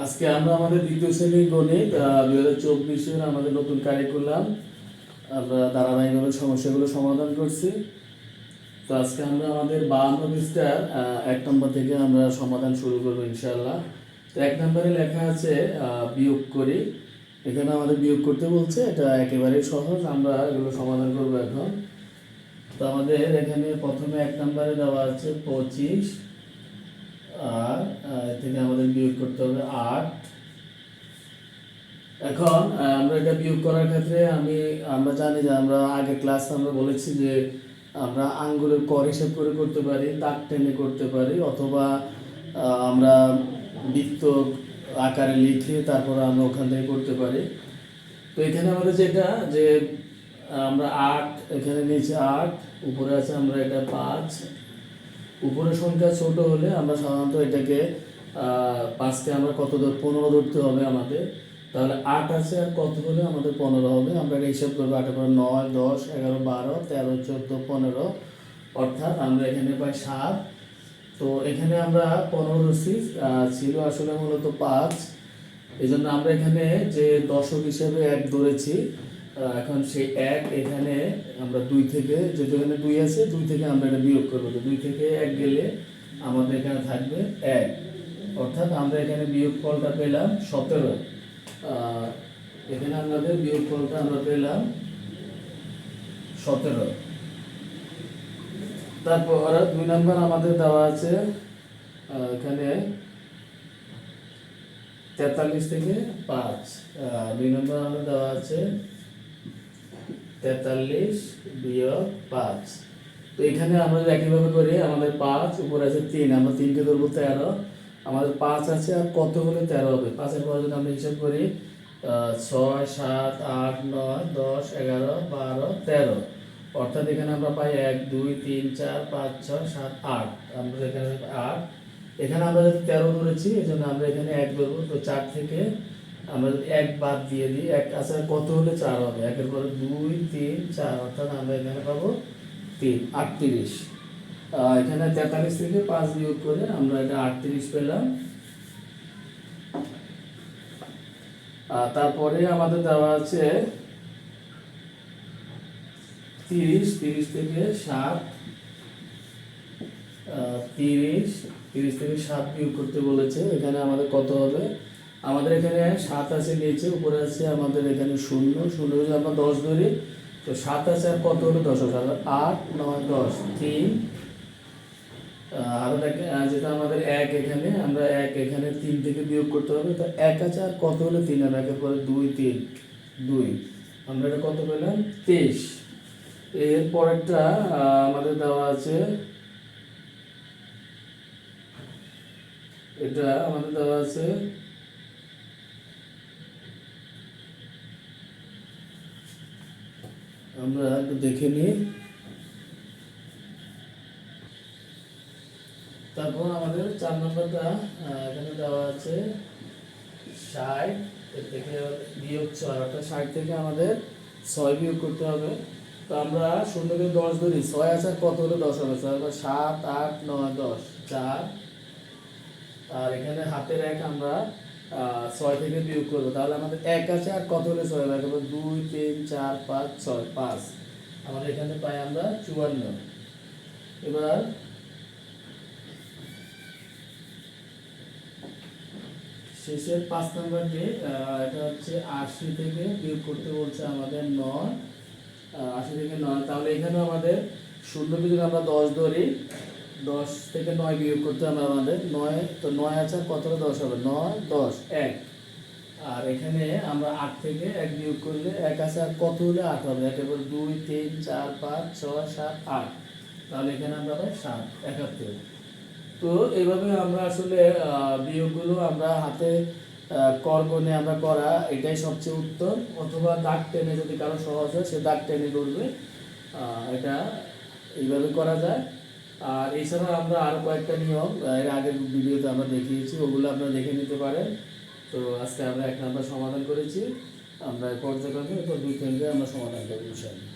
আজকে আমরা আমাদের দ্বিতীয় শ্রেণির গণিত দুই হাজার চব্বিশের আমাদের নতুন কারিকুলাম আমরা ধারাবাহিকভাবে সমস্যাগুলো সমাধান করছি। তো আজকে আমরা আমাদের বাহান্ন পৃষ্ঠার এক নম্বর থেকে আমরা সমাধান শুরু করব ইনশাল্লাহ তো এক নম্বরে লেখা আছে বিয়োগ করি। এখানে আমাদের বিয়োগ করতে বলছে, এটা একেবারেই সহজ, আমরা এগুলো সমাধান করব এখন। তো আমাদের এখানে প্রথমে এক নম্বরে দেওয়া আছে পঁচিশ আর থেকে আমাদের বিয়োগ করতে হবে আট। এখন আমরা এটা বিয়োগ করার ক্ষেত্রে আমি, আমরা জানি যে আমরা আগে ক্লাস আমরা বলেছি যে আমরা আঙ্গুলের কর হিসেব করে করতে পারি, দাগ টেনে করতে পারি, অথবা আমরা বৃত্ত আকারে লিখে তারপর আমরা ওখান থেকে করতে পারি। তো এখানে আমাদের যেটা, যে আমরা আট, এখানে নিচে আট, উপরে আছে আমরা এটা পাঁচ উপরের সংখ্যা ছোট হলে আমরা সাধারণত এটাকে পাঁচকে আমরা কত ধর, পনেরো ধরতে হবে আমাদের। তাহলে আট আছে আর কত হলে আমাদের পনেরো হবে। আমরা এটা হিসাব করব আটের পর নয়, দশ, এগারো, বারো, তেরো, চোদ্দ, পনেরো। অর্থাৎ আমরা এখানে পাই সাত। তো এখানে আমরা পনেরো ধরছি ছিল আসলে মূলত পাঁচ। এই জন্য আমরা এখানে যে দশক হিসেবে এক ধরেছি এখন সেই এক, এখানে আমরা দুই থেকে, যেহেতু এখানে দুই আছে, দুই থেকে আমরা এটা বিয়োগ করব। তো দুই থেকে এক গেলে আমাদের এখানে থাকবে এক। অর্থাৎ আমরা এখানে বিয়োগ ফলটা পেলাম সতেরো। এখানে আমাদের বিয়োগ ফলটা আমরা পেলাম সতেরো। তারপর দুই নম্বর আমাদের দেওয়া আছে এখানে তেতাল্লিশ থেকে পাঁচ। দুই নম্বর আমাদের দেওয়া আছে তেতাল্লিশ বিয়োগ পাঁচ। তো এখানে আমরা যদি একইভাবে করি, আমাদের পাঁচ, উপরে আছে তিন, আমরা তিনকে ধরবো তেরো। আমাদের পাঁচ আছে আর কত হলে তেরো হবে? পাঁচের পরে যদি আমরা হিসাব করি ছয়, সাত, আট, নয়, দশ, এগারো, বারো, তেরো। অর্থাৎ এখানে আমরা পাই এক, দুই, তিন, চার, পাঁচ, ছয়, সাত, আট। আমরা এখানে আট, এখানে আমরা তেরো ধরেছি এই জন্য আমরা এখানে এক ধরবো। তো চার থেকে আমরা এক বাদ দিয়ে দিই, এক আচ্ছা কত হলে চার হবে? একের পরে দুই, তিন, চার, অর্থাৎ আমরা এখানে পাবো তিন, আটত্রিশ। এখানে তেতাল্লিশ থেকে পাঁচ বিয়োগ করে আমরা এটা আটত্রিশ পেলাম। তারপরে আমাদের দেওয়া আছে তিরিশ তিরিশ থেকে সাত তিরিশ তিরিশ থেকে সাত বিয়োগ করতে বলেছে। এখানে আমাদের কত হবে? আমাদের এখানে সাত আছে নিচে, উপরে আছে আমাদের এখানে শূন্য শূন্য যদি আমরা দশ ধরি। তো সাত আছে আর কত হলো দশ? তাহলে আট, নয়, দশ, তিন। আরও যেটা আমাদের এক এখানে, আমরা এক এখানে তিন থেকে বিয়োগ করতে হবে। তো এক আছে আর কত হলো তিন? হবে একের পরে দুই, তিন, দুই। আমরা এটা কত পেলাম? তেইশ। এর পরেরটা আমাদের দেওয়া আছে। এটা আমাদের দেওয়া আছে আমরা একটু দেখে নিই। তারপর আমাদের চার নম্বরটা এখানে দেওয়া আছে ষাট, এর থেকে বিয়োগ ছয়, অর্থাৎ ষাট থেকে আমাদের ছয় বিয়োগ করতে হবে। তো আমরা শূন্য থেকে দশ ধরি, ছয় আছে কত হলে? দশ হবে। ছয় সাত, আট, নয়, দশ, চার। আর এখানে হাতের এক আমরা ছয় থেকে বিয়োগ করব। তাহলে আমাদের এক আছে আর কত হলে ছয় হবে? একেবারে দুই, তিন, চার, পাঁচ, ছয়, পাঁচ। এখানে পাই আমরা চুয়ান্ন। এবার শেষের পাঁচ নাম্বার যে এটা হচ্ছে আশি থেকে বিয়োগ করতে বলছে আমাদের নয়। আশি থেকে নয়। তাহলে এখানে আমাদের শূন্যকে যদি আমরা দশ ধরি। দশ থেকে নয় বিয়োগ করতে হবে আমাদের। নয় তো নয় আছে কতটা? দশ হবে। নয় দশ। এক। আর এখানে আমরা আট থেকে এক বিয়োগ করলে এক আছে আর কত হলে আট হবে? একেবারে দুই তিন চার পাঁচ ছয় সাত আট। তাহলে এখানে আমরা পাই সাত একাত্তর। তো এইভাবে আমরা আসলে বিয়োগগুলো আমরা হাতে আহ, কর গণে আমরা করা এটাই সবচেয়ে উত্তম। অথবা দাগ টেনে যদি কারও সহজ হয় সে দাগ টেনে করবে এটা এইভাবে করা যায়। আর এছাড়া আমরা আরও কয়েকটা নিয়ম, এর আগের ভিডিওতে আমরা দেখিয়েছি, ওগুলো আপনারা দেখে নিতে পারেন। তো আজকে আমরা এক নাম্বার সমাধান করেছি। আমরা পর্যায়ক্রমে এরপর দুই কেন্দ্রে আমরা সমাধান করব, ইনশাআল্লাহ।